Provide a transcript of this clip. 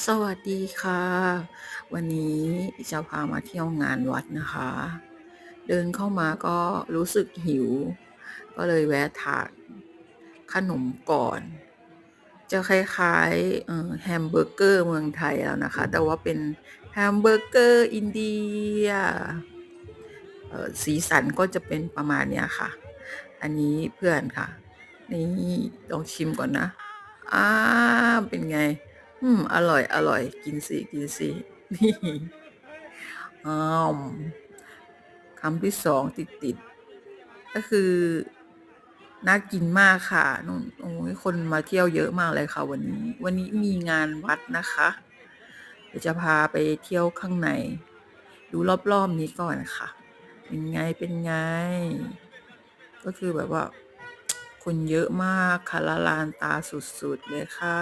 สวัสดีค่ะ วันนี้จะพามาเที่ยวงานวัดนะคะ เดินเข้ามาก็รู้สึกหิว ก็เลยแวะทานขนมก่อน จะคล้ายๆแฮมเบอร์เกอร์เมืองไทยแล้วนะคะ แต่ว่าเป็นแฮมเบอร์เกอร์อินเดียสีสันก็จะเป็นประมาณเนี้ยค่ะ อันนี้เพื่อนค่ะ นี่ลองชิมก่อนนะอาเป็นไง อืม อร่อย อร่อย กินสิ กินสิ นี่อ้อมคำที่2ติดๆก็คือ น่ากินมากค่ะนู่นโอ้โฮคนมาเที่ยวเยอะมากเลยค่ะ วันนี้ วันนี้มีงานวัดนะคะ เดี๋ยวจะพาไปเที่ยวข้างใน ดูรอบๆนี้ก่อนค่ะ เป็นไง เป็นไง ก็คือแบบว่า คนเยอะมากค่ะละลานตาสุดๆเลยค่ะ